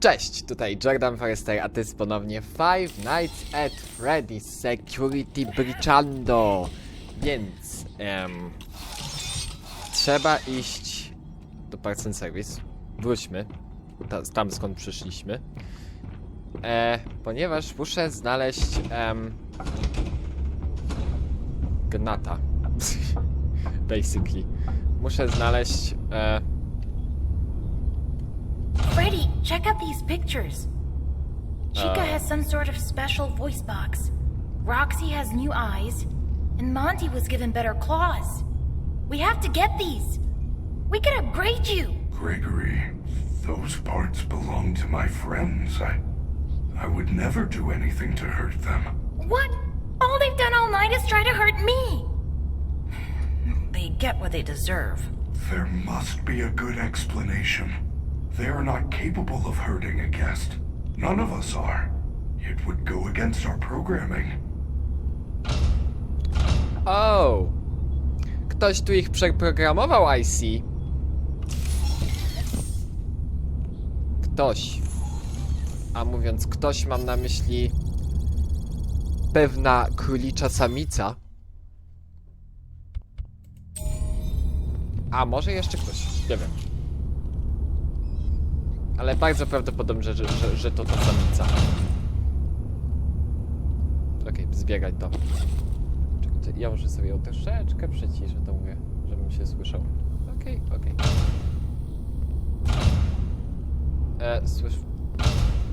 Cześć, tutaj Jordan Forrester, a to jest ponownie Five Nights at Freddy's Security Breachando. Więc, em, trzeba iść do Parks and Service. Wróćmy, ta, tam skąd przyszliśmy. E, ponieważ muszę znaleźć, em, Gnata. Basically. Muszę znaleźć, e, check out these pictures. Chica Uh. has some sort of special voice box. Roxy has new eyes, and Monty was given better claws. We have to get these. We can upgrade you. Gregory, those parts belong to my friends. I. I would never do anything to hurt them. What? All they've done all night is try to hurt me. They get what they deserve. There must be a good explanation. They are not capable of hurting a guest. None of us are. It would go against our programming. Oh! Ktoś tu ich przeprogramował, IC. Ktoś. A mówiąc ktoś, mam na myśli pewna królicza samica. A może jeszcze ktoś, nie wiem. Ale bardzo prawdopodobne, że, że, że, to ta samica. Okej, zbiegać to. Czekajcie, ja może sobie ją troszeczkę przyciszę, to mówię, żebym się słyszał. Okej, okej. E, słysz...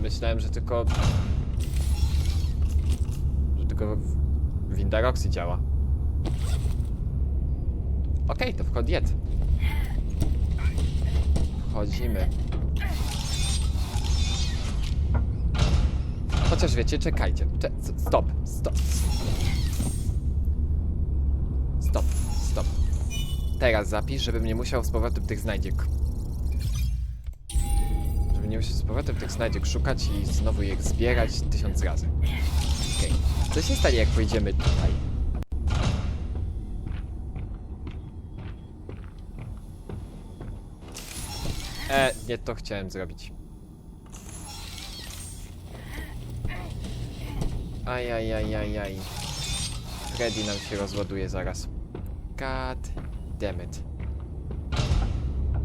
Myślałem, że tylko... Że tylko w- winda Roxy działa. Okej, to wchod jed. Wchodzimy. Chociaż wiecie, czekajcie. Cze stop, stop. Stop, stop. Teraz zapisz, żebym nie musiał z powrotem tych znajdziek. Żebym nie musiał z powrotem tych znajdziek szukać i znowu je zbierać tysiąc razy. Okej. Co się stanie, jak pojedziemy tutaj? E, nie to chciałem zrobić. Ajajajajaj. Freddy nam się rozładuje zaraz. God damn it.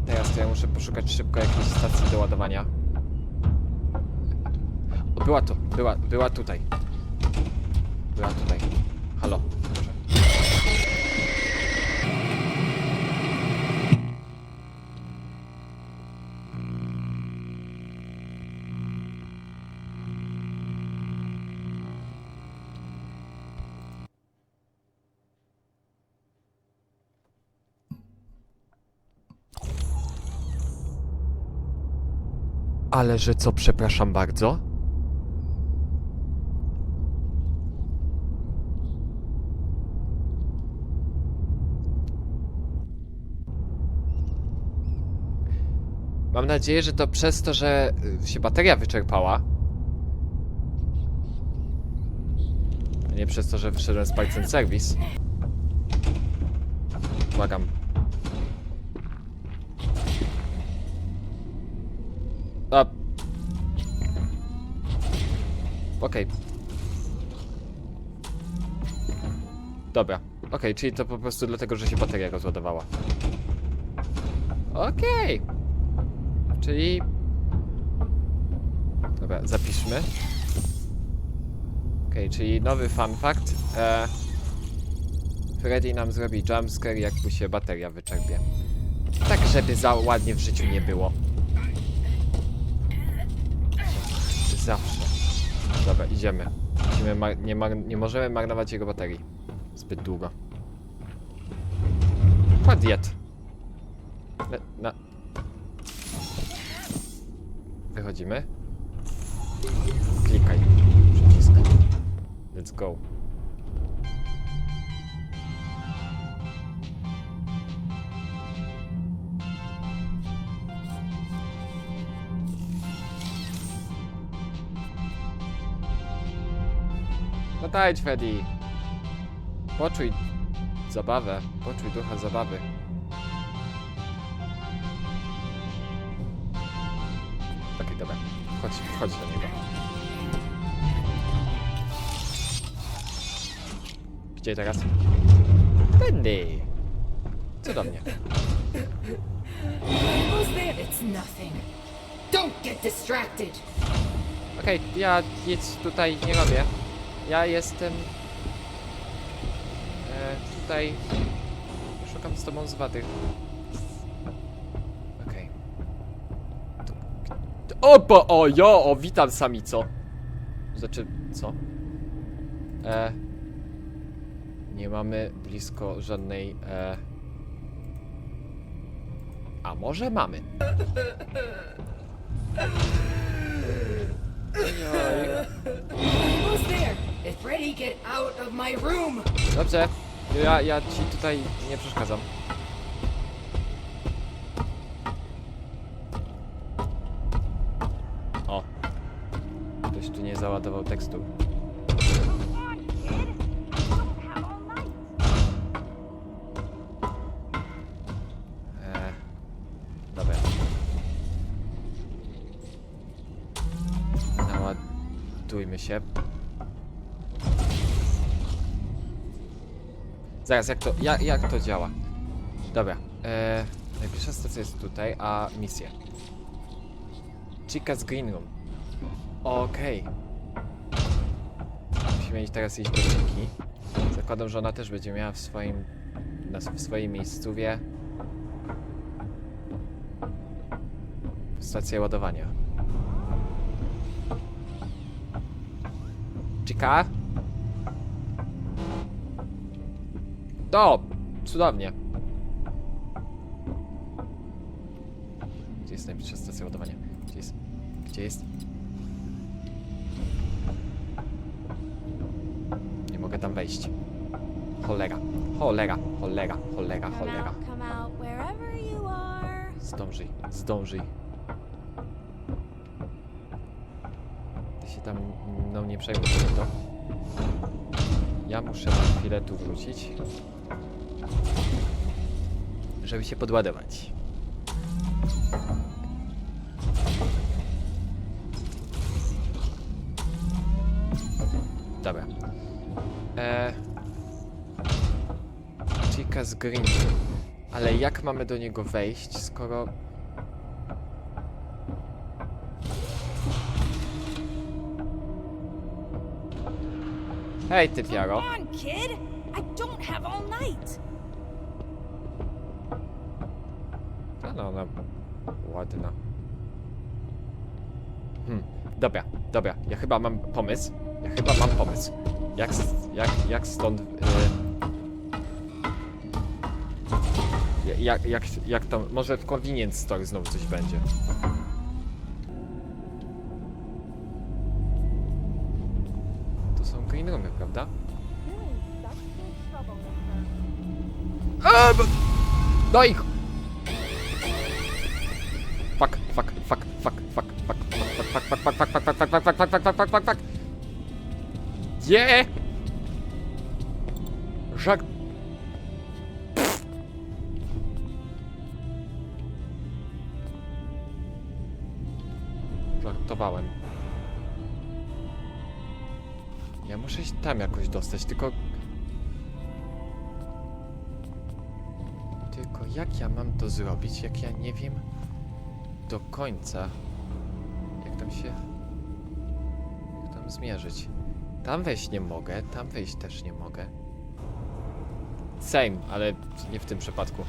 Teraz to ja muszę poszukać szybko jakiejś stacji do ładowania. O, była tu, była, była tutaj. Była tutaj. Halo, proszę. Ale że co, przepraszam bardzo? Mam nadzieję, że to przez to, że y, się bateria wyczerpała. A nie przez to, że wyszedłem z Parks and Service. Błagam. A. Okej. Dobra. Okej, czyli to po prostu dlatego, że się bateria rozładowała. Okej. Czyli... Dobra, zapiszmy. Okej, czyli nowy fun fact. E... Freddy nam zrobi jumpscare, jak mu się bateria wyczerpie. Tak, żeby za ładnie w życiu nie było. Zawsze. Dobra, idziemy. Nie, nie możemy marnować jego baterii. Zbyt długo. Na, na... Wychodzimy. Klikaj. Przycisk. Let's go. Daj, Freddy. Poczuj zabawę. Poczuj ducha zabawy. Okej, dobra. Chodź, chodź do niego. Gdzie teraz? Bendy! Co do mnie? It's nothing. Don't get distracted. Okej, ja nic tutaj nie robię. Ja jestem... E, tutaj... Szukam z tobą zwady. Okej. To- O, bo, o, jo, o, witam samico. Znaczy, co? E, nie mamy blisko żadnej, e... A może mamy? Who's there? Freddy, get out of my room. Dobrze, ja, ja ci tutaj nie przeszkadzam. O. Ktoś tu nie załadował tekstu. Eee, dobra. Naładujmy się. Zaraz, jak to, jak, jak to działa? Dobra, e, najbliższa stacja jest tutaj, a misje. Chica's Green Room. Okej. Musimy iść teraz iść do Chiki. Zakładam, że ona też będzie miała w swoim, na, w swojej miejscówie stację ładowania. Chica? To! Cudownie. Gdzie jest najbliższa stacja ładowania? Gdzie jest? Gdzie jest? Nie mogę tam wejść. Cholera. Cholera. Cholera. Cholera. Cholera. Zdążyj. Zdążyj. Ty się tam mną nie przejmuj to. Ja muszę na chwilę tu wrócić. Żeby się podładować. Dobra. Eee... Chica z Green. Ale jak mamy do niego wejść, skoro... Hej, ty piaro. Come on, kid. I don't have all night. A no, ona ładna. Hmm, dobra, dobra. Ja chyba mam pomysł. Ja chyba mam pomysł. Jak, jak, jak stąd... Yy... Jak, jak, jak to... Może w convenience store znowu coś będzie. To są green roomy, prawda? A, bo... No i... fuck, fuck, fuck, fuck, fuck, fuck, fuck, fuck, fuck, fuck, fuck, fuck, fuck. Gdzie? Żak... Żartowałem. Ja muszę się tam jakoś dostać, tylko... Tylko jak ja mam to zrobić, jak ja nie wiem do końca, tam się... Jak tam zmierzyć. Tam wejść nie mogę, tam wejść też nie mogę. Same, ale nie w tym przypadku.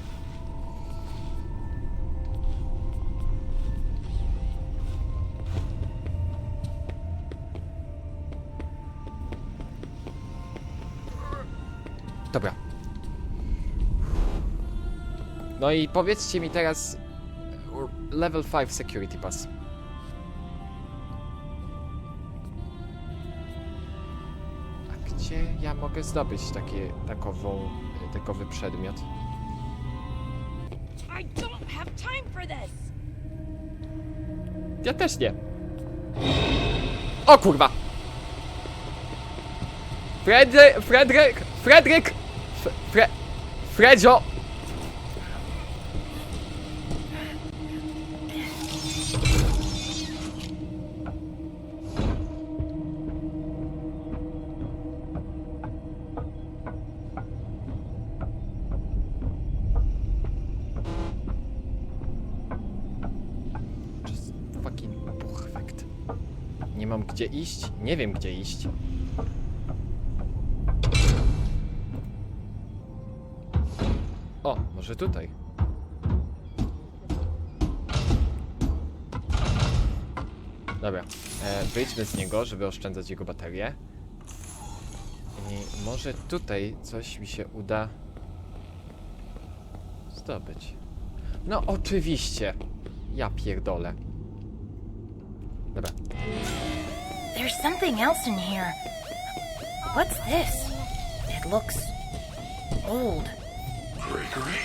Dobra. No i powiedzcie mi teraz level 5 security pass. Ja mogę zdobyć takie, takową, takowy przedmiot? Ja też nie. O kurwa! Fredry, Fredryk, Fredryk! Fre, Fredzio! Nie wiem gdzie iść. O, może tutaj. Dobra, e, wyjdźmy z niego, żeby oszczędzać jego baterię. I może tutaj coś mi się uda zdobyć. No oczywiście. Ja pierdolę. Dobra. There's something else in here. What's this? It looks old. Gregory?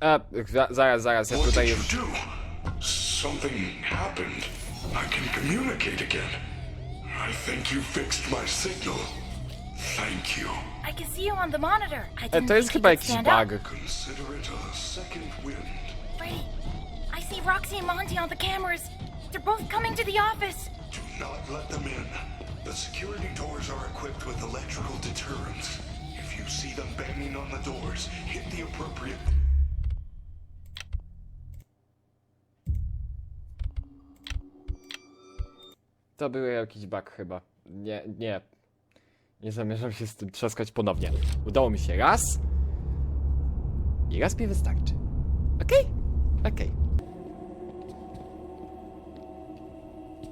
A, za, zaraz, zaraz, ja What tutaj did już... you do? Something happened. I can communicate again. I think you fixed my signal. Thank you. I can see you on the monitor. I E, didn't to jest think you chyba could jakiś stand up. bug. Consider it a second wind. Freddy, I see Roxy and Monty on the cameras. They're both coming to the office. Do not let them in. The security doors are equipped with electrical deterrents. If you see them banging on the doors, hit the appropriate To był jakiś bug chyba. Nie, nie. Nie zamierzam się z tym trzaskać ponownie. Udało mi się raz. I raz mi wystarczy. Okej? Okej.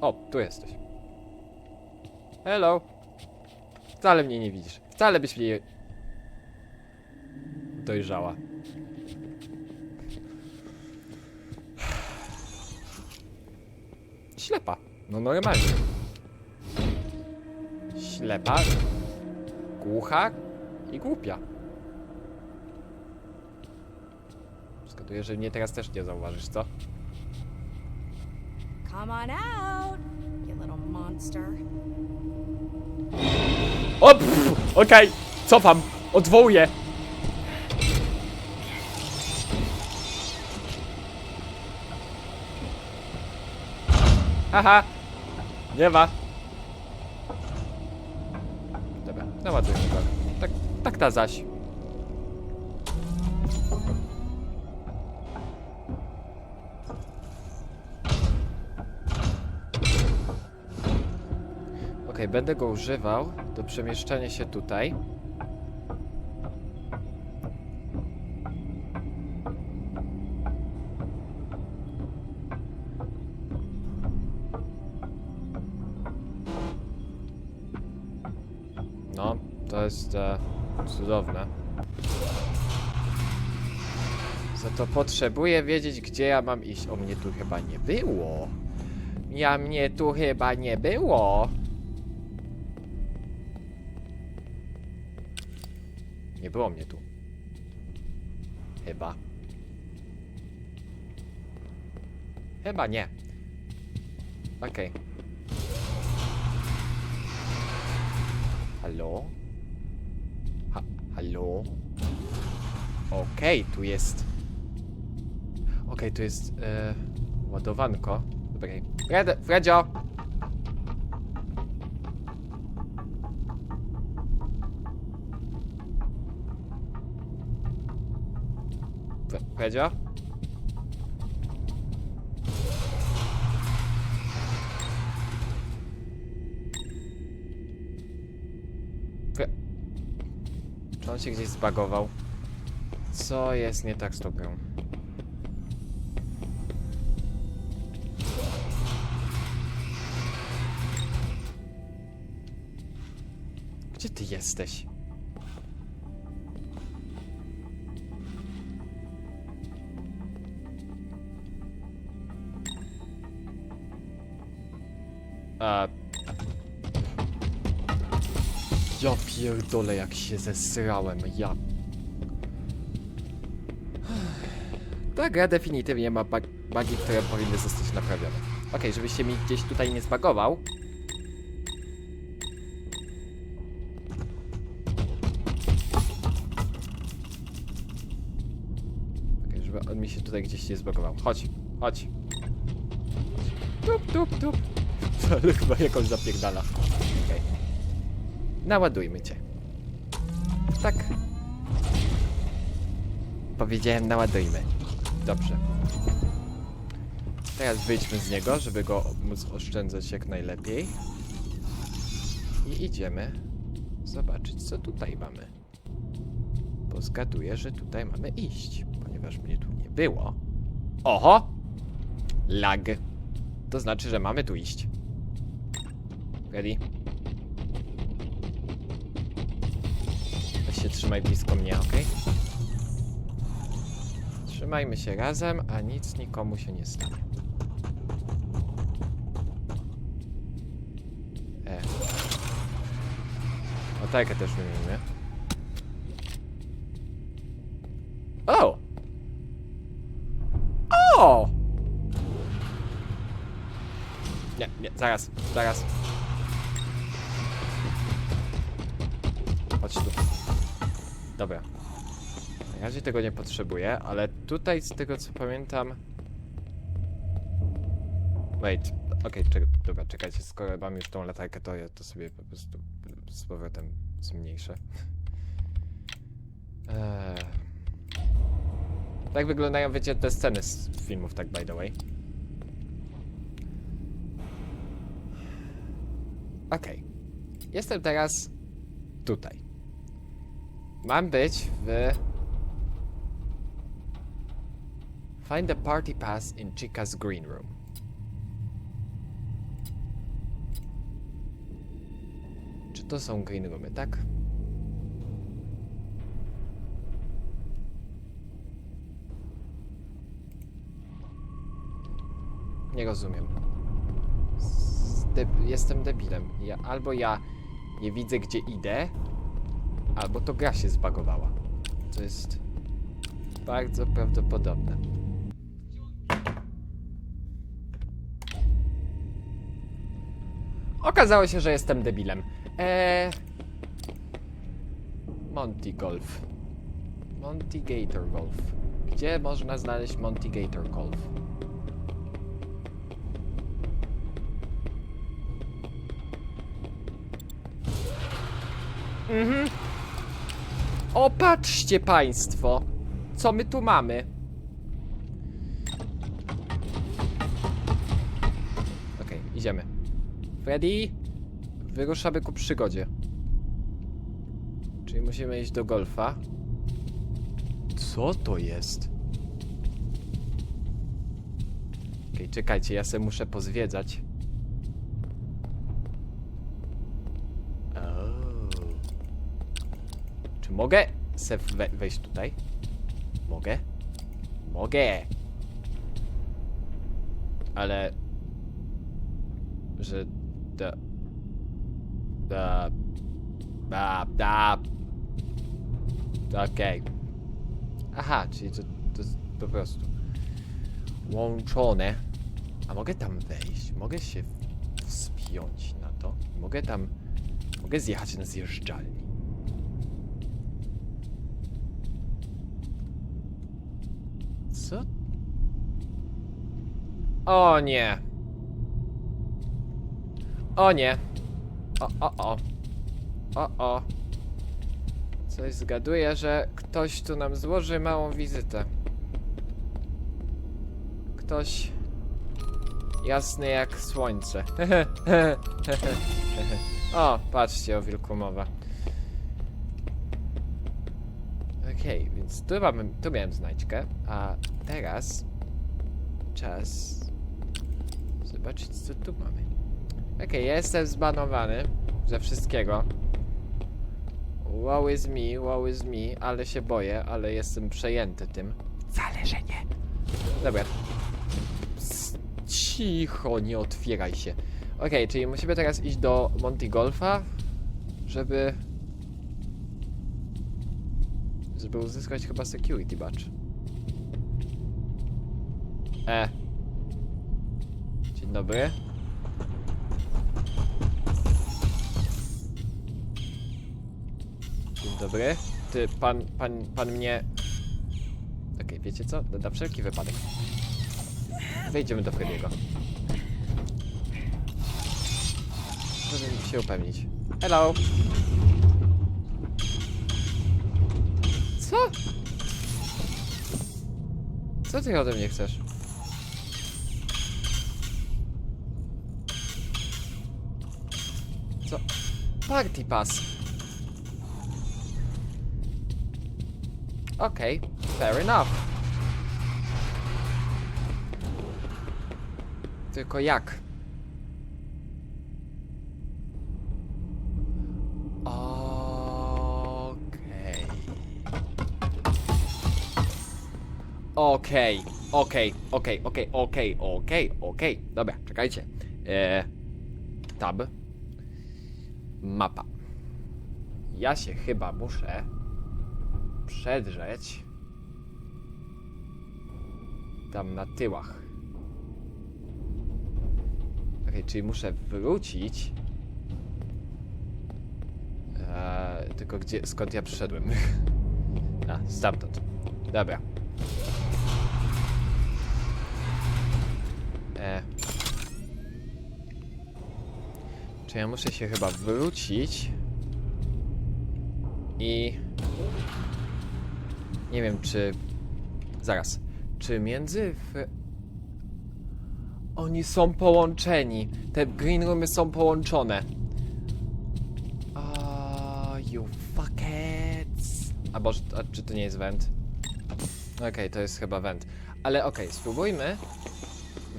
O, tu jesteś. Hello. Wcale mnie nie widzisz. Wcale byś mnie nie... Dojrzała. Ślepa. No normalnie. Ślepa, głucha i głupia. Zgaduję, że mnie teraz też nie zauważysz, co? Come on out, you little monster. O, cofam, odwołuję. Haha, nie ma. Dobra, naładujmy go. Tak, tak ta zaś. Będę go używał do przemieszczania się tutaj. No, to jest e, cudowne. Za to potrzebuję wiedzieć, gdzie ja mam iść. O mnie tu chyba nie było. Ja mnie tu chyba nie było. Nie było mnie tu. Chyba. Chyba nie. Okej. Halo? Ha halo? Okej, tu jest. Okej, tu jest e, ładowanko. Dobra. Fred, Fredzio! Fre Czy on się gdzieś zbagował? Co jest nie tak z tą grą? Gdzie ty jesteś? Pierdolę jak się zesrałem, ja... Ta gra definitywnie ma bug bugi, które powinny zostać naprawione. Okej, żebyś się mi gdzieś tutaj nie zbagował. Okej, żeby on mi się tutaj gdzieś nie zbagował. Chodź, chodź. Tup, tup, tup. Ale chyba jakąś zapierdala. Naładujmy cię. Tak. Powiedziałem naładujmy. Dobrze. Teraz wyjdźmy z niego, żeby go móc oszczędzać jak najlepiej. I idziemy zobaczyć, co tutaj mamy. Bo zgaduję, że tutaj mamy iść, ponieważ mnie tu nie było. Oho! Lag. To znaczy, że mamy tu iść. Ready? Trzymaj blisko mnie, ok? Trzymajmy się razem, a nic nikomu się nie stanie. E. Latarkę też wymienimy. O! O! Nie, nie, zaraz, zaraz. Dobra. Na razie tego nie potrzebuję, ale tutaj z tego co pamiętam... Wait, okej, czek dobra, czekajcie, skoro mam już tą latarkę, to ja to sobie po prostu z powrotem zmniejszę. Eee... Tak wyglądają, wiecie, te sceny z filmów, tak by the way. Okej. Jestem teraz tutaj. Mam być w... Find the party pass in Chica's green room. Czy to są green roomy, tak? Nie rozumiem. Zde- jestem debilem. Ja, albo ja nie widzę, gdzie idę, albo to gra się zbagowała. To jest bardzo prawdopodobne. Okazało się, że jestem debilem. Eee... Monty Golf. Monty Gator Golf. Gdzie można znaleźć Monty Gator Golf? Mhm. O, patrzcie państwo, co my tu mamy. Okej, idziemy. Freddy, wyruszamy ku przygodzie. Czyli musimy iść do golfa. Co to jest? Okej, czekajcie, ja se muszę pozwiedzać. Oh. Czy mogę se we wejść tutaj? Mogę? Mogę! Ale... Że... Da... Da... Da... Da... Okej. Aha, czyli to, to jest po prostu... Łączone. A mogę tam wejść? Mogę się wspiąć na to? Mogę tam... Mogę zjechać na zjeżdżalni. Co? O nie. O nie. O, o, o. O, o. Coś zgaduję, że ktoś tu nam złoży małą wizytę. Ktoś jasny jak słońce. o, patrzcie, o wilku mowa. Okej, więc tu, mamy, tu miałem znajdźkę, a teraz czas zobaczyć, co tu mamy. Okej, ja jestem zbanowany ze wszystkiego. Wow is me, wow is me, ale się boję, ale jestem przejęty tym. Wcale, że nie. Dobra. Cicho, nie otwieraj się. Okej, czyli musimy teraz iść do Monty Golfa, żeby... Żeby uzyskać chyba security badge. E. Dobry. Dzień dobry. Ty, pan, pan, pan mnie... Okej, wiecie co? Na, wszelki wypadek. Wejdziemy do Frediego. Żeby się upewnić. Hello! Co? Co ty ode mnie chcesz? Party pass. Okej, fair enough. Tylko jak? Okej. Okej, okej, okej, okej, okej, okej, okej. Dobra, czekajcie. Eee, tab. Mapa. Ja się chyba muszę przedrzeć tam na tyłach. Okej, czyli muszę wrócić. Eee, tylko gdzie, skąd ja przyszedłem? A, stamtąd. Dobra. Czy ja muszę się chyba wrócić i nie wiem czy zaraz. Czy między w... oni są połączeni? Te green roomy są połączone. Ah, you fuckheads. A boże a czy to nie jest vent okej to jest chyba vent ale okej spróbujmy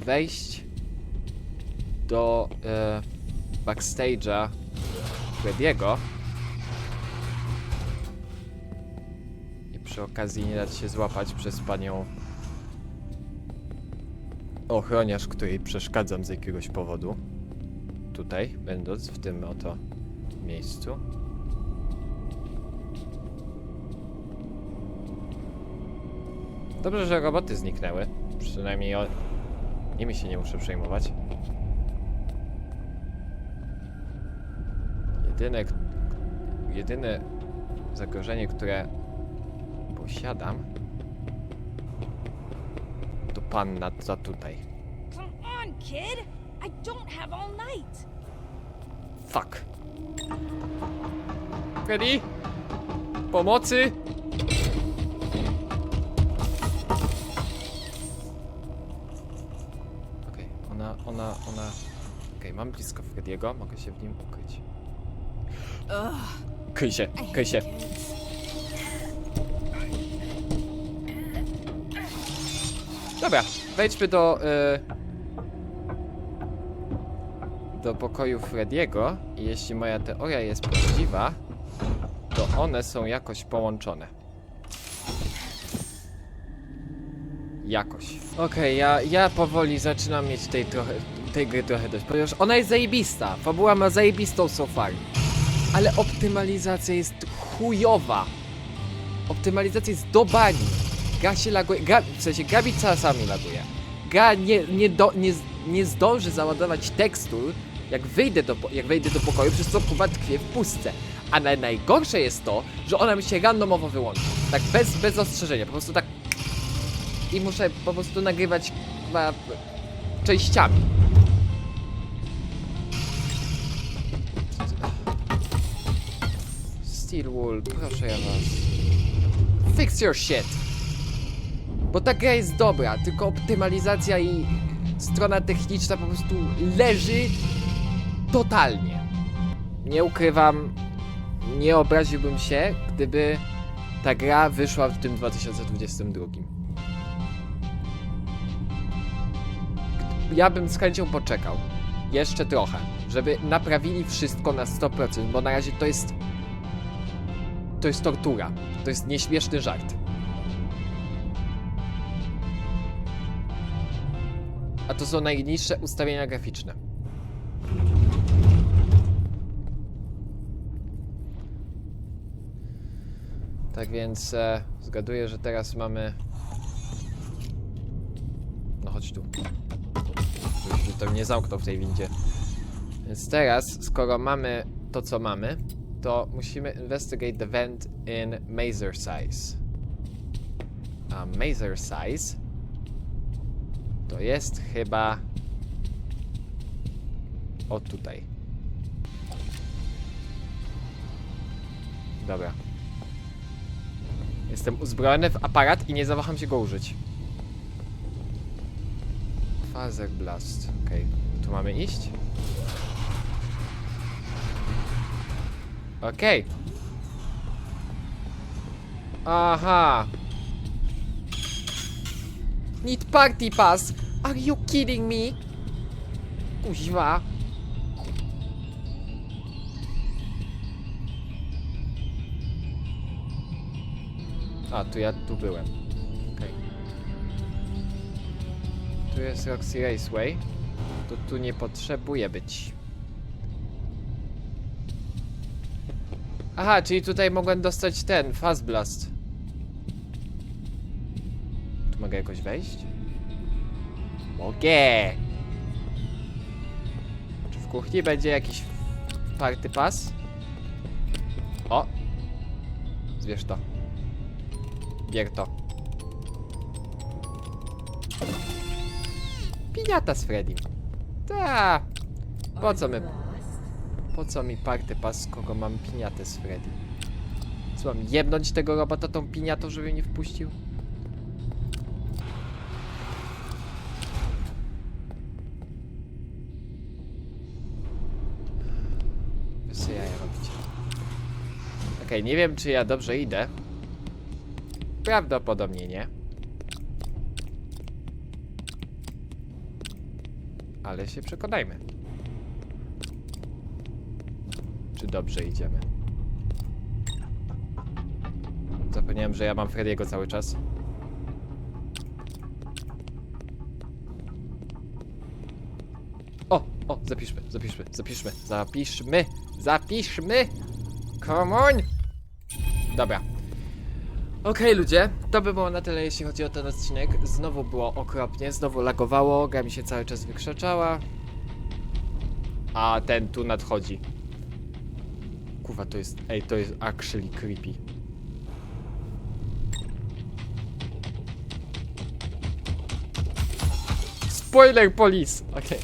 wejść do e, backstage'a Freddy'ego i przy okazji nie dać się złapać przez panią ochroniarz, której przeszkadzam z jakiegoś powodu. Tutaj, będąc w tym oto miejscu. Dobrze, że roboty zniknęły. Przynajmniej o... nimi się nie muszę przejmować. Jedyne... Jedyne zagrożenie, które posiadam to panna za tutaj. Come on, kid. I don't have all night. Fuck. Freddy? Pomocy? Okej, ona, ona, ona... Okej, mam blisko Frediego, mogę się w nim ukryć. Kryj się, kryj się. Dobra, wejdźmy do... Y... do pokoju Frediego i jeśli moja teoria jest prawdziwa, to one są jakoś połączone. Jakoś. Okej, ja, ja powoli zaczynam mieć tej, trochę, tej gry trochę dość, ponieważ ona jest zajebista. Fabuła ma zajebistą so far. Ale optymalizacja jest chujowa. Optymalizacja jest do bani. Gra się laguje, gra, w sensie gra mi czasami laguje. Gra nie, nie, do, nie, nie zdąży załadować tekstur, jak wyjdę do, jak wejdę do pokoju, przez co kuba tkwie w pustce. A na, najgorsze jest to, że ona mi się randomowo wyłączy. Tak bez, bez ostrzeżenia, po prostu tak... I muszę po prostu nagrywać chyba częściami. Steelwool, proszę ja was. Fix your shit! Bo ta gra jest dobra, tylko optymalizacja i strona techniczna po prostu leży totalnie. Nie ukrywam, nie obraziłbym się, gdyby ta gra wyszła w tym 2022. Ja bym z chęcią poczekał. Jeszcze trochę, żeby naprawili wszystko na 100%, bo na razie to jest to jest tortura. To jest nieśmieszny żart. A to są najniższe ustawienia graficzne. Tak więc e, zgaduję, że teraz mamy. No chodź tu. Żebyś się tam nie zamknął w tej windzie. Więc teraz, skoro mamy to, co mamy, to musimy investigate the vent in Mazer size. A Mazer size to jest chyba o tutaj. Dobra. Jestem uzbrojony w aparat i nie zawaham się go użyć. Phaser Blast. Okej. Tu mamy iść? Okej. Aha. Need party pass. Are you kidding me? Kuźwa. A, tu ja tu byłem. Okej. Tu jest Roxy Raceway. To tu nie potrzebuje być. Aha, czyli tutaj mogłem dostać ten, Fast Blast. Tu mogę jakoś wejść? Mogę! Czy w kuchni będzie jakiś party pass? O! Zwierz to. Bier to. Piniata z Freddy. Ta. Po co my... Po co mi party pass, skoro mam piniatę z Freddy? Co mam jebnąć tego robota tą piniatą, żeby nie wpuścił? Wy sobie jaja robicie. Okej, nie wiem czy ja dobrze idę. Prawdopodobnie nie. Ale się przekonajmy. Czy dobrze idziemy? Zapomniałem, że ja mam Frediego cały czas. O, o, zapiszmy, zapiszmy, zapiszmy, zapiszmy, zapiszmy! Come on! Dobra. Okej ludzie, to by było na tyle jeśli chodzi o ten odcinek. Znowu było okropnie, znowu lagowało, gra mi się cały czas wykrzeczała. A ten tu nadchodzi. Kurwa, to jest, ej, to jest actually creepy. Spoiler police! Okej.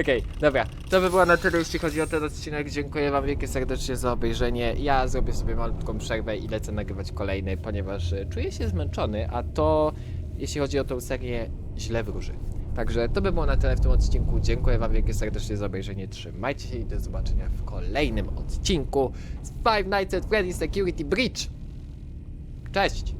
Okej, dobra. To by było na tyle, jeśli chodzi o ten odcinek. Dziękuję wam wielkie serdecznie za obejrzenie. Ja zrobię sobie malutką przerwę i lecę nagrywać kolejny, ponieważ e, czuję się zmęczony, a to, jeśli chodzi o tą serię, źle wróży. Także to by było na tyle w tym odcinku. Dziękuję wam wielkie serdecznie za obejrzenie. Trzymajcie się i do zobaczenia w kolejnym odcinku z Five Nights at Freddy's Security Breach. Cześć!